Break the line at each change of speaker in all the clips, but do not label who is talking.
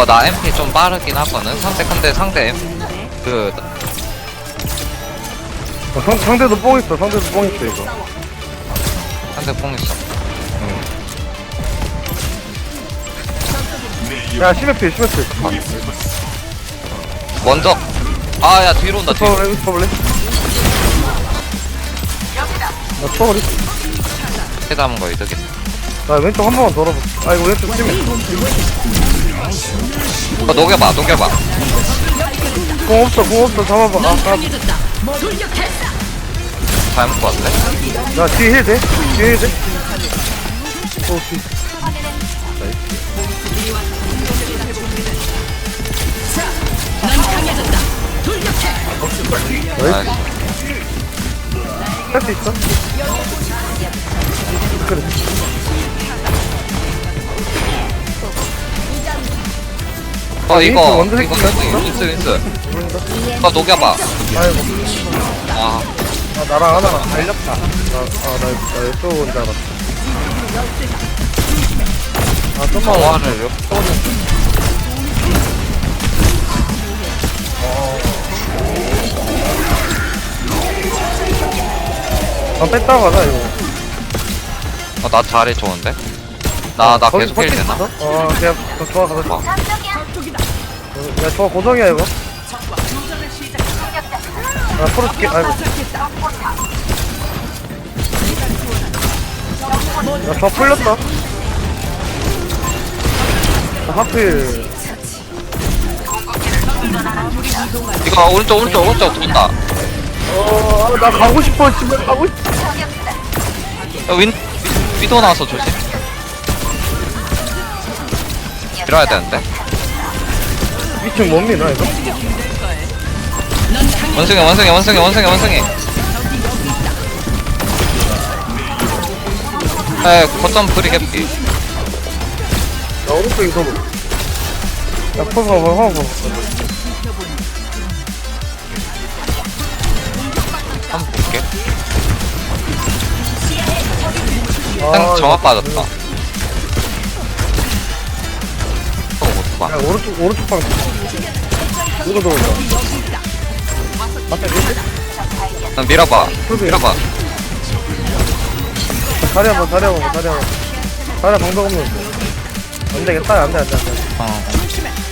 이거 나 MP 좀 빠르긴 하거든. 상대 근데 상대 M 그
어, 상, 상대도 뽕 있어, 상대도 뽕 있어, 이거.
상대 뽕 있어.
야, 심해필, 심해필.
먼저 아 야 뒤로 온다 뒤로.
쳐볼래? 쳐볼래? 나 쳐버리.
해 담은 거 이득이네.
나 왼쪽 한 번만 돌아봐. 아, 이거 왼쪽 심해.
이거 녹여봐 녹여봐.
공 없어, 공 없어. 잡아봐. 아, 아,
잘 먹고 왔네.
나 뒤에 힐 돼? 뒤에 힐 돼? 오케이.
나이스.
할수 있어? 그래.
어, 어 이거. 이거
이거
인스 인스. 이거 녹여봐.
아이고.
아
아 나랑 하나랑 달렸다. 나아나 이쪽 온줄 알았어. 아 좀만 와
정화를 역-
아, 뺐다 가자 이거.
어, 나 잘해 좋은데? 나나
아,
계속 힐 되나?
어 그냥 더 좋아 가자 야, 저 고정이야, 이거. 아, 풀어줄게. 아이고. 야, 저 풀렸다. 아, 하필.
이거 오른쪽 오른쪽 오른쪽 돈다.
어, 아, 나 가고 싶어, 집에 가고 싶어.
야, 윈 위- 위도 나와서 조심. 밀어야 되는데.
2층 못 미나, 이거?
원숭이 원숭이 원숭이 원숭이 원숭이. 에 거점 브리 개피.
나 오른쪽에 도로. 야, 퍼서 한번
볼게.
아,
형 정화
이거-
빠졌다.
야, 오른쪽, 오른쪽 방. 누가 들어온다. 맞다, 이거?
난 밀어봐. 밀어봐.
다리 한 번, 다리 한 번, 다리 한 번. 다리 방법 없는데. 안 되겠다, 안 돼, 안 돼, 안 돼.
어.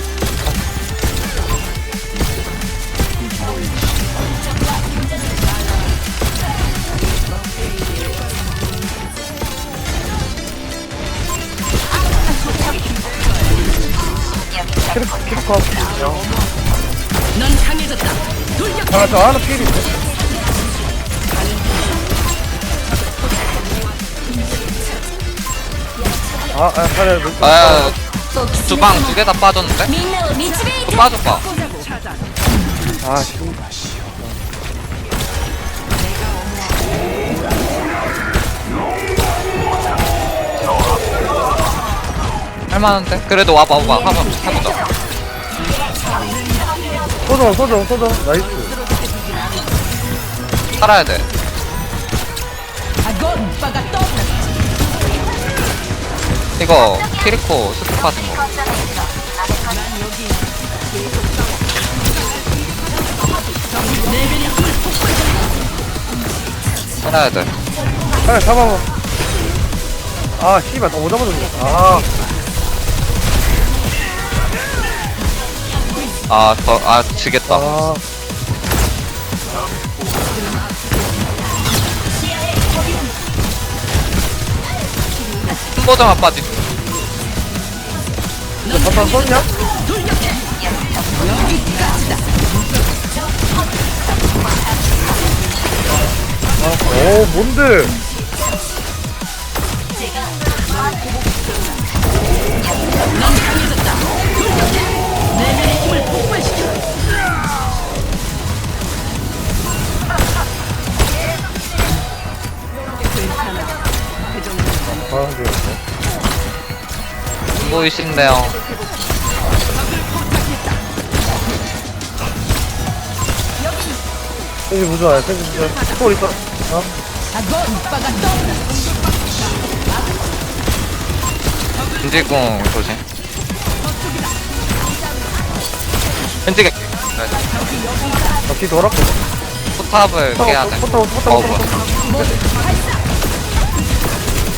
아, 저 하나 있어. 아, 아, 번.
아, 주방 두 개 다 빠졌는데? 또 빠져봐.
아, 씨.
할만한데? 그래도 와봐, 와봐. 한번 해보자.
소정, 소정, 소정. 나이스.
살아야 돼. 이거, 키리코 스킵 하는 거. 살아야 돼.
하나 잡아봐. 아, 씨발, 나 오자마자 죽었다. 아,
아, 더, 아, 지겠다.
아.
보자마 빠지.
너 바탕 썼냐? 아, 오, 뭔데?
보이신데요.
생지 부조야, 생지 부조. 스토리 있어. 어?
인지공 조심. 왼쪽에
나뒤 돌았거든.
포탑을 깨야 돼.
포탑, 포탑,
어,
포탑,
뭐야.
포탑.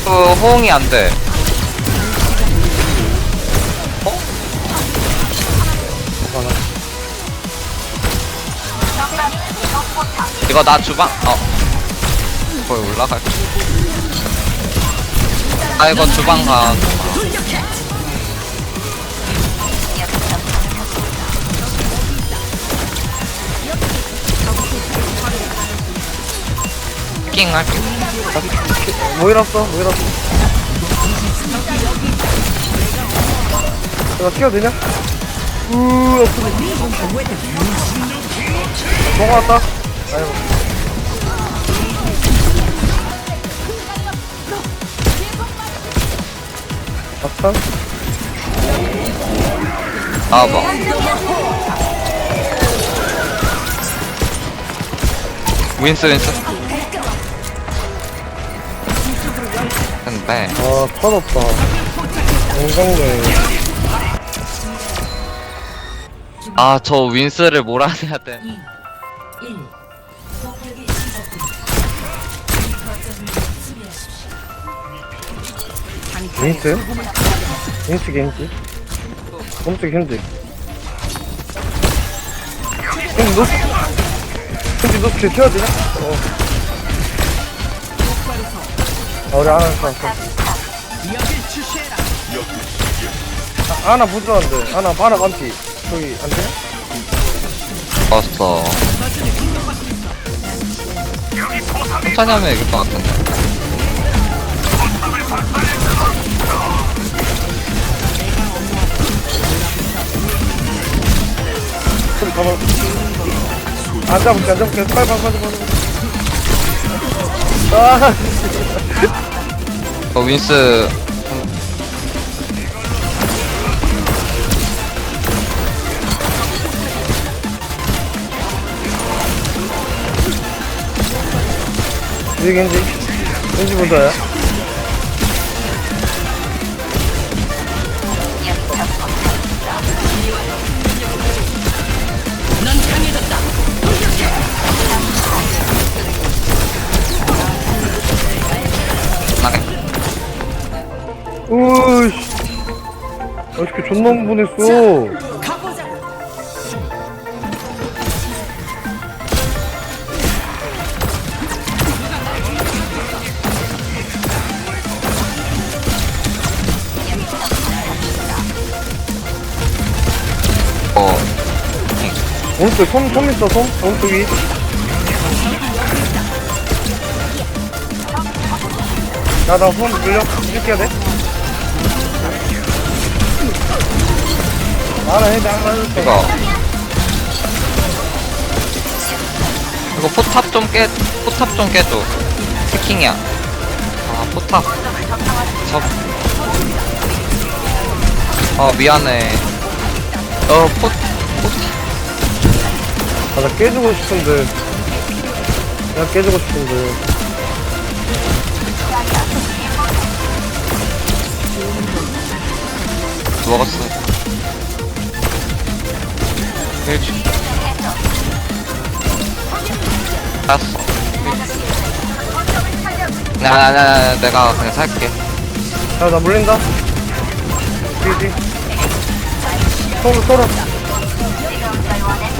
그 호응이 안 돼. 이거 나 주방 어 거기 올라갈 아 이거 주방 가 킹 할게?
뭐 일었어? 내가 되냐? 으, 아프네. 뭐가 왔다? 박탄?
나와봐 윈스 윈스 근데
아, 턴 없다. 영광로에.
아저 윈스를 몰아내야 돼
윈스? 윈스 겐지? 현지. 현지 너? 현지 너 뒤에 튀어야 되냐? 어. 아, 우리 하나 있어. 아, 하나 부드러운데. 하나, 하나 반피. 저기, 안 되냐?
왔어 천천히 이길 것 같은데
저기 가봐. 안 잡을게, 안 잡을게. 빨리, 빨리, 빨리, 빨리. 아,
어 윈스
여기 겐지. 겐지 부드러야. 어떻게 존나 흥분했어.
어
오른쪽 손, 손 있어, 손? 오른쪽이. 야, 나손 물려. 이렇게 해야 돼?
이거. 이거 포탑 좀 깨 포탑 좀 깨줘. 해킹이야. 아 포탑. 저어 미안해. 어 포, 포탑
아, 나 깨주고 싶은데. 나 깨주고 싶은데.
먹었어 일주 알았어 나나나 내가 그냥 살게
야, 나 물린다. 뒤지. 서로, 서로.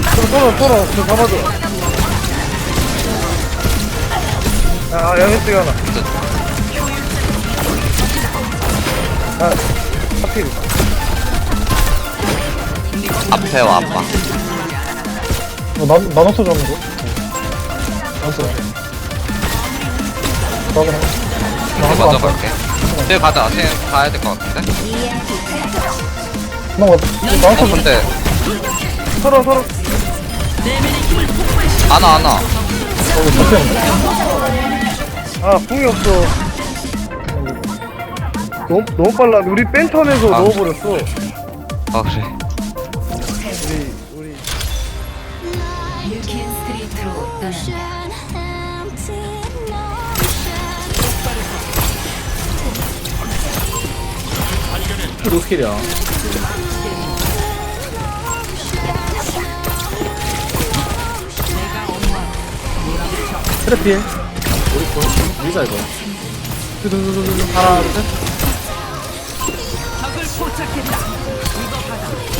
서로, 서로, 서로. 저 잡아줘. 야, 여기 있어, 하나.
아 하필
앞에 와 아빠
어, 나, 나눠서 잡는 거? 나눠서 그러면
쟤 먼저 갈게 쟤 가자 쟤 가야 될 것 같은데 나어
나눠서
근데
서로 서로
안와 안와
어, 잡혔네. 아, 궁이 없어. 너무, 너무 빨라. 우리 뺀턴에서
아.
넣어버렸어.
아 그래
우리,
떠난다.
노스킬이야. 트래필. 우리 거. 우리자, 이거. 두두두두두. 하나, 둘, 셋.
적을 포착했다. 이거 받아.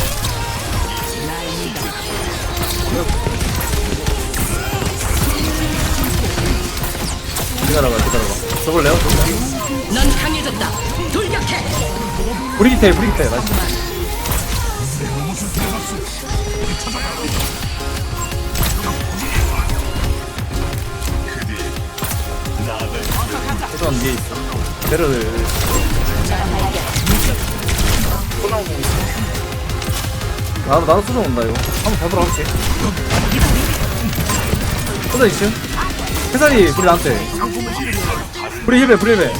기다려봐, 기다려봐. 저걸래요?
넌 강해졌다. 돌격해.
브리기 테, 브리기 테. 나이스. 최소한 뒤에 있어. 배려를. 나도, 나도 쏘져 온다, 이거. 한번 더 들어갈게. 쏘져 있음. 해산이, 불이 나한테. 불이 힐배, 불이 힐배.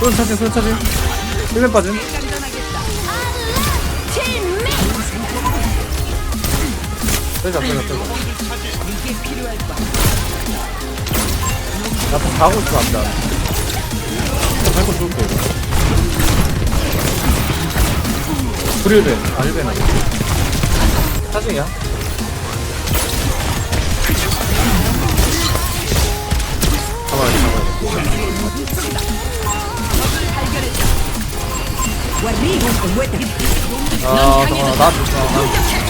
손 차징, 손 차징. 힐배 빠짐. 빼자, 빼자, 빼자. 나또 가고 있으면 안 돼. 밟고 죽을게. 불일배. 아, 일배나. 사징이야? 잡아야 돼, 잡아야 돼. 아, 잠깐만, 나, 나,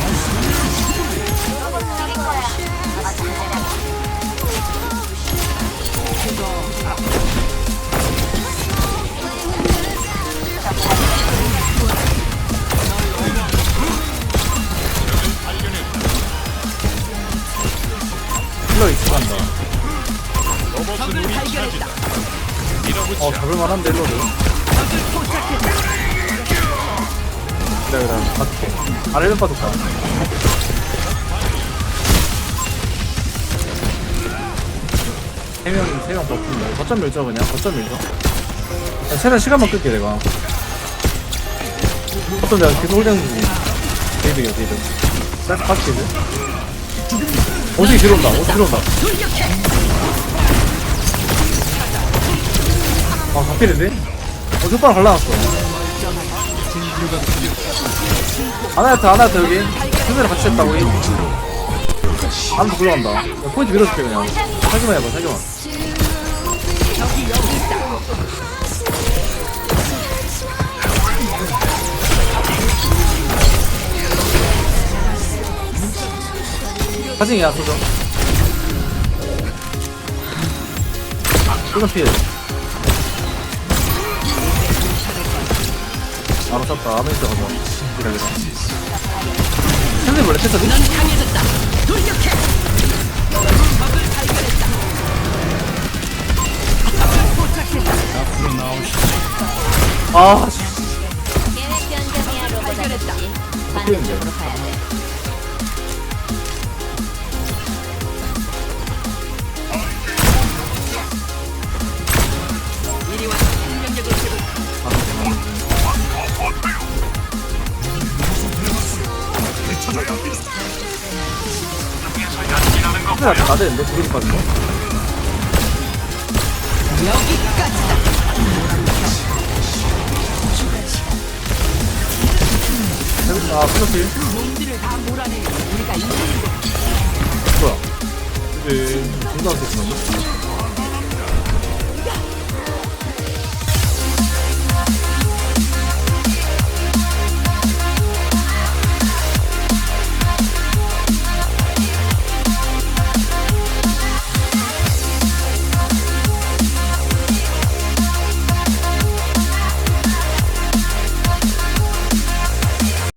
적을 발견했다.
어, 잡을 만한데, 힐러를. 기다려, 기다려. 맞게. 아래 힐 빠졌다. 세 명, 세명 버틴다. 거점 밀죠, 그냥. 거점 밀죠. 야, 최대한 시간만 끌게, 내가. 거점 내가 계속 홀딩 중이야. 데이드야, 데이드. 딱, 딱 데이드. 어디 뒤로 온다, 어디 뒤로 온다. 아, 잡히는데? 어, 족발 갈라놨어. 아나야타, 아나야타, 여기. 순대랑 같이 했다, 우리. 안도 굴러간다. 야, 포인트 밀어줄게, 그냥. 살기만 해봐, 살기만. 사진이 야, 소정. 소정 피해. 바로 쳤다. 아메리카 가자. 기다, 기다. 핸들 몰래
포착했다.
아, 씨.
계획 변경이야 로봇 아저씨 반대쪽으로 가야 돼
핸들 앞에 나대는데? 두개 빠진 거?
여기까지다.
아,
이기는 거.
뭐야? 이제, 중단한테 지났네?